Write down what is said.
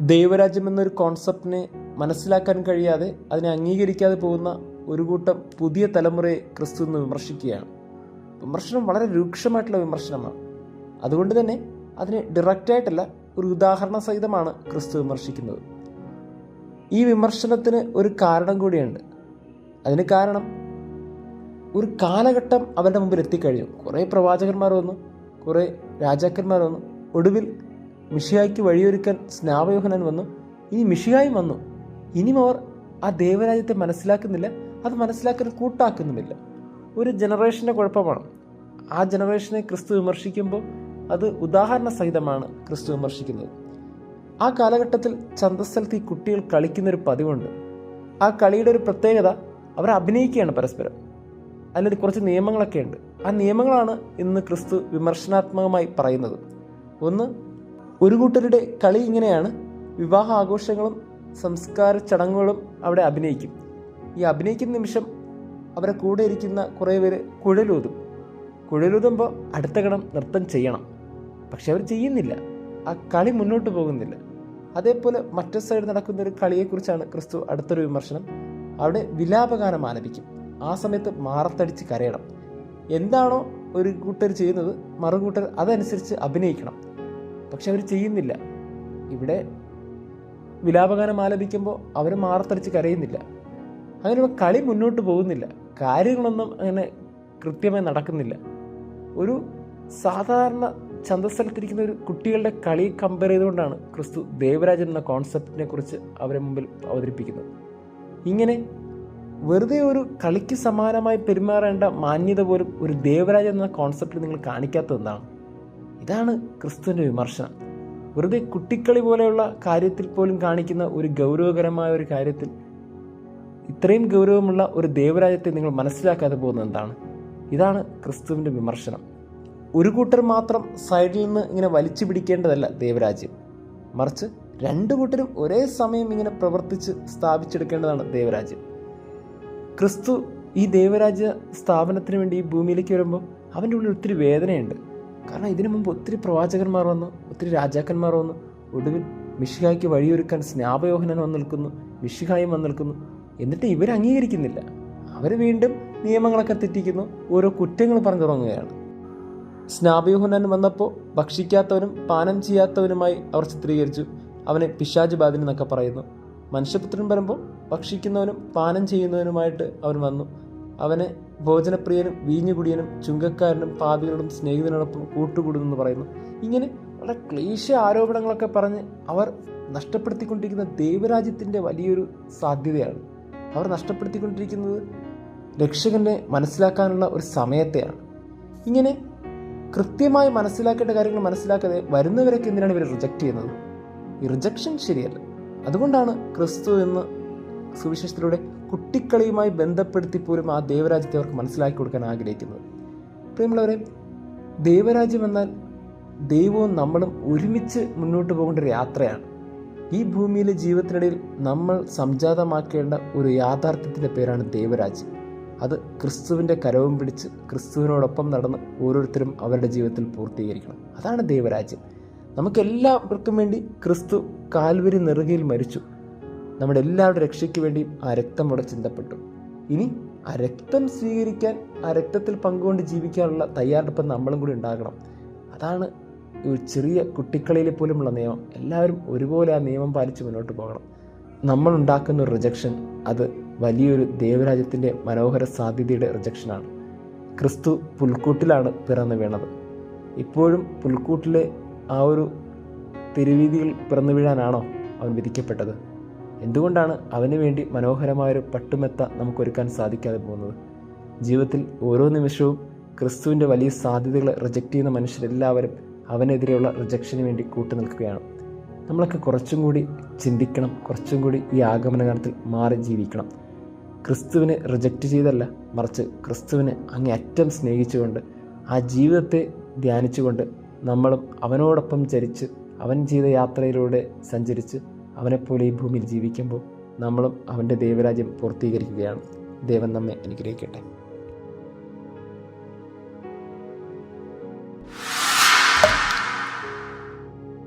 ദൈവരാജ്യം എന്നൊരു കോൺസെപ്റ്റിനെ മനസ്സിലാക്കാൻ കഴിയാതെ അതിനെ അംഗീകരിക്കാതെ പോകുന്ന ഒരു കൂട്ടം പുതിയ തലമുറയെ ക്രിസ്തു എന്ന് വിമർശിക്കുകയാണ്. വിമർശനം വളരെ രൂക്ഷമായിട്ടുള്ള വിമർശനമാണ്. അതുകൊണ്ട് തന്നെ അതിനെ ഡയറക്റ്റായിട്ടല്ല ഒരു ഉദാഹരണ സഹിതമാണ് ക്രിസ്തു വിമർശിക്കുന്നത്. ഈ വിമർശനത്തിന് ഒരു കാരണം കൂടിയുണ്ട്. അതിന് കാരണം ഒരു കാലഘട്ടം അവരുടെ മുമ്പിൽ എത്തിക്കഴിഞ്ഞു. കുറേ പ്രവാചകന്മാർ വന്നു കുറേ രാജാക്കന്മാർ വന്നു. ഒടുവിൽ മിഷിഹായ്ക്ക് വഴിയൊരുക്കാൻ സ്നാപയോഹനൻ വന്നു. ഇനി മിഷിയായും വന്നു. ഇനിയും അവർ ആ ദേവരാജ്യത്തെ മനസ്സിലാക്കുന്നില്ല. അത് മനസ്സിലാക്കാൻ കൂട്ടാക്കുന്നുമില്ല. ഒരു ജനറേഷന്റെ കുഴപ്പമാണ്. ആ ജനറേഷനെ ക്രിസ്തു വിമർശിക്കുമ്പോൾ അത് ഉദാഹരണ സഹിതമാണ് ക്രിസ്തു വിമർശിക്കുന്നത്. ആ കാലഘട്ടത്തിൽ ചന്തസ്ഥലത്ത് ഈ കുട്ടികൾ കളിക്കുന്നൊരു പതിവുണ്ട്. ആ കളിയുടെ ഒരു പ്രത്യേകത അവർ അഭിനയിക്കുകയാണ് പരസ്പരം. അതിലൊരു കുറച്ച് നിയമങ്ങളൊക്കെ ഉണ്ട് ആ നിയമങ്ങളാണ് ഇന്ന് ക്രിസ്തു വിമർശനാത്മകമായി പറയുന്നത്. ഒന്ന് ഒരു കൂട്ടരുടെ കളി ഇങ്ങനെയാണ്. വിവാഹ ആഘോഷങ്ങളും സംസ്കാര ചടങ്ങുകളും അവിടെ അഭിനയിക്കും. ഈ അഭിനയിക്കുന്ന നിമിഷം അവരെ കൂടെ ഇരിക്കുന്ന കുറേ പേര് കുഴലൂതും. കുഴലൂതുമ്പോൾ അടുത്ത കണം നൃത്തം ചെയ്യണം. പക്ഷെ അവർ ചെയ്യുന്നില്ല. ആ കളി മുന്നോട്ട് പോകുന്നില്ല. അതേപോലെ മറ്റു സൈഡ് നടക്കുന്ന ഒരു കളിയെക്കുറിച്ചാണ് ക്രിസ്തു അടുത്തൊരു വിമർശനം. അവിടെ വിലാപഗാനം ആലപിക്കും. ആ സമയത്ത് മാറത്തടിച്ച് കരയണം. എന്താണോ ഒരു കൂട്ടർ ചെയ്യുന്നത് മറുകൂട്ടർ അതനുസരിച്ച് അഭിനയിക്കണം. പക്ഷെ അവർ ചെയ്യുന്നില്ല. ഇവിടെ വിലാപഗാനം ആലപിക്കുമ്പോൾ അവർ മാറത്തടിച്ച് കരയുന്നില്ല. അങ്ങനെ കളി മുന്നോട്ട് പോകുന്നില്ല. കാര്യങ്ങളൊന്നും അങ്ങനെ കൃത്യമായി നടക്കുന്നില്ല. ഒരു സാധാരണ ചന്തസ്ഥലത്തിരിക്കുന്ന ഒരു കുട്ടികളുടെ കളി കമ്പയർ ചെയ്തുകൊണ്ടാണ് ക്രിസ്തു ദേവരാജൻ എന്ന കോൺസെപ്റ്റിനെ കുറിച്ച് അവരെ മുമ്പിൽ അവതരിപ്പിക്കുന്നത്. ഇങ്ങനെ വെറുതെ ഒരു കളിക്ക് സമാനമായി പെരുമാറേണ്ട മാന്യത പോലും ഒരു ദേവരാജൻ എന്ന കോൺസെപ്റ്റിൽ നിങ്ങൾ കാണിക്കാത്തത് ഇതാണ് ക്രിസ്തുവിന്റെ വിമർശനം. വെറുതെ കുട്ടിക്കളി പോലെയുള്ള കാര്യത്തിൽ പോലും കാണിക്കുന്ന ഒരു ഗൗരവകരമായ ഒരു കാര്യത്തിൽ ഇത്രയും ഗൗരവമുള്ള ഒരു ദേവരാജ്യത്തെ നിങ്ങൾ മനസ്സിലാക്കാതെ പോകുന്നത് എന്താണ്? ഇതാണ് ക്രിസ്തുവിന്റെ വിമർശനം. ഒരു കൂട്ടർ മാത്രം സൈഡിൽ നിന്ന് ഇങ്ങനെ വലിച്ചു പിടിക്കേണ്ടതല്ല ദേവരാജ്യം. മറിച്ച് രണ്ടു കൂട്ടരും ഒരേ സമയം ഇങ്ങനെ പ്രവർത്തിച്ച് സ്ഥാപിച്ചെടുക്കേണ്ടതാണ് ദേവരാജ്യം. ക്രിസ്തു ഈ ദേവരാജ്യ സ്ഥാപനത്തിന് വേണ്ടി ഈ ഭൂമിയിലേക്ക് വരുമ്പോൾ അവന്റെ ഉള്ളിൽ ഒത്തിരി വേദനയുണ്ട്. കാരണം ഇതിനു മുമ്പ് ഒത്തിരി പ്രവാചകന്മാർ വന്നു ഒത്തിരി രാജാക്കന്മാർ വന്നു. ഒടുവിൽ മിഷിഹായ്ക്ക് വഴിയൊരുക്കാൻ സ്നാപയോഹനൻ വന്നു നിൽക്കുന്നു മിഷിഹായും വന്നു നിൽക്കുന്നു. എന്നിട്ട് ഇവർ അംഗീകരിക്കുന്നില്ല. അവർ വീണ്ടും നിയമങ്ങളൊക്കെ തെറ്റിക്കുന്നു ഓരോ കുറ്റങ്ങൾ പറഞ്ഞു തുടങ്ങുകയാണ്. സ്നാപയോഹനൻ വന്നപ്പോൾ ഭക്ഷിക്കാത്തവനും പാനം ചെയ്യാത്തവനുമായി അവർ ചിത്രീകരിച്ചു. അവനെ പിശാജ് ബാധൻ എന്നൊക്കെ പറയുന്നു. മനുഷ്യപുത്രൻ വരുമ്പോൾ ഭക്ഷിക്കുന്നവനും പാനം ചെയ്യുന്നവനുമായിട്ട് അവൻ വന്നു. അവനെ ഭോജനപ്രിയനും വീഞ്ഞുകുടിയനും ചുങ്കക്കാരനും പാപികളോടും സ്നേഹിതനോടൊപ്പം കൂട്ടുകൂടുന്നു പറയുന്നു. ഇങ്ങനെ വളരെ ക്ലേശ ആരോപണങ്ങളൊക്കെ പറഞ്ഞ് അവർ നഷ്ടപ്പെടുത്തിക്കൊണ്ടിരിക്കുന്ന ദൈവരാജ്യത്തിന്റെ വലിയൊരു സാധ്യതയാണ്. അവർ നഷ്ടപ്പെടുത്തിക്കൊണ്ടിരിക്കുന്നത് രക്ഷകനെ മനസ്സിലാക്കാനുള്ള ഒരു സമയത്തെയാണ്. ഇങ്ങനെ കൃത്യമായി മനസ്സിലാക്കേണ്ട കാര്യങ്ങൾ മനസ്സിലാക്കാതെ വരുന്നവരൊക്കെ എന്തിനാണ് ഇവർ റിജക്റ്റ് ചെയ്യുന്നത്? ഈ റിജക്ഷൻ ശരിയല്ല. അതുകൊണ്ടാണ് ക്രിസ്തു എന്ന് സുവിശേഷത്തിലൂടെ കുട്ടിക്കളിയുമായി ബന്ധപ്പെടുത്തി പോലും ആ ദേവരാജ്യത്തെ അവർക്ക് മനസ്സിലാക്കി കൊടുക്കാൻ ആഗ്രഹിക്കുന്നത്. പ്രിയമുള്ളവരെ ദൈവരാജ്യം എന്നാൽ ദൈവവും നമ്മളും ഒരുമിച്ച് മുന്നോട്ട് പോകേണ്ട ഒരു യാത്രയാണ്. ഈ ഭൂമിയിലെ ജീവിതത്തിനിടയിൽ നമ്മൾ സംജാതമാക്കേണ്ട ഒരു യാഥാർത്ഥ്യത്തിന്റെ പേരാണ് ദൈവരാജ്യം. അത് ക്രിസ്തുവിന്റെ കരവും പിടിച്ച് ക്രിസ്തുവിനോടൊപ്പം നടന്ന് ഓരോരുത്തരും അവരുടെ ജീവിതത്തിൽ പൂർത്തീകരിക്കണം. അതാണ് ദൈവരാജ്യം. നമുക്കെല്ലാവർക്കും വേണ്ടി ക്രിസ്തു കാൽവരി നെറുകയിൽ മരിച്ചു. നമ്മുടെ എല്ലാവരുടെ രക്ഷയ്ക്ക് വേണ്ടി ആ രക്തം അവിടെ ചിന്തപ്പെട്ടു. ഇനി ആ രക്തം സ്വീകരിക്കാൻ ആ രക്തത്തിൽ പങ്കുകൊണ്ട് ജീവിക്കാനുള്ള തയ്യാറെടുപ്പ് നമ്മളും കൂടി ഉണ്ടാകണം. അതാണ് ഒരു ചെറിയ കുട്ടിക്കളിയിൽ പോലുമുള്ള നിയമം. എല്ലാവരും ഒരുപോലെ ആ നിയമം പാലിച്ച് മുന്നോട്ട് പോകണം. നമ്മൾ ഉണ്ടാക്കുന്ന ഒരു റിജക്ഷൻ അത് വലിയൊരു ദേവരാജ്യത്തിന്റെ മനോഹര സാധ്യതയുടെ റിജക്ഷനാണ് ക്രിസ്തു പുൽക്കൂട്ടിലാണ് പിറന്നു വീണത്. ഇപ്പോഴും പുൽക്കൂട്ടിലെ ആ ഒരു തിരുവീതിയിൽ പിറന്നു വീഴാനാണോ അവൻ വിധിക്കപ്പെട്ടത്? എന്തുകൊണ്ടാണ് അവന് വേണ്ടി മനോഹരമായൊരു പട്ടുമെത്ത നമുക്കൊരുക്കാൻ സാധിക്കാതെ പോകുന്നത്? ജീവിതത്തിൽ ഓരോ നിമിഷവും ക്രിസ്തുവിന്റെ വലിയ സാധ്യതകളെ റിജക്റ്റ് ചെയ്യുന്ന മനുഷ്യരെല്ലാവരും അവനെതിരെയുള്ള റിജക്ഷന് വേണ്ടി കൂട്ടുനിൽക്കുകയാണ് നമ്മളൊക്കെ കുറച്ചും കൂടി ചിന്തിക്കണം കുറച്ചും കൂടി ഈ ആഗമനകാലത്തിൽ മാറി ജീവിക്കണം. ക്രിസ്തുവിനെ റിജക്റ്റ് ചെയ്തല്ല മറിച്ച് ക്രിസ്തുവിനെ അങ്ങേയറ്റം സ്നേഹിച്ചുകൊണ്ട് ആ ജീവിതത്തെ ധ്യാനിച്ചുകൊണ്ട് നമ്മളും അവനോടൊപ്പം ചരിച്ച് അവൻ ചെയ്ത യാത്രയിലൂടെ സഞ്ചരിച്ച് അവനെപ്പോലെ ഈ ഭൂമിയിൽ ജീവിക്കുമ്പോൾ നമ്മളും അവന്റെ ദൈവരാജ്യം പൂർത്തീകരിക്കുകയാണ്. ദൈവം നമ്മെ അനുഗ്രഹിക്കട്ടെ.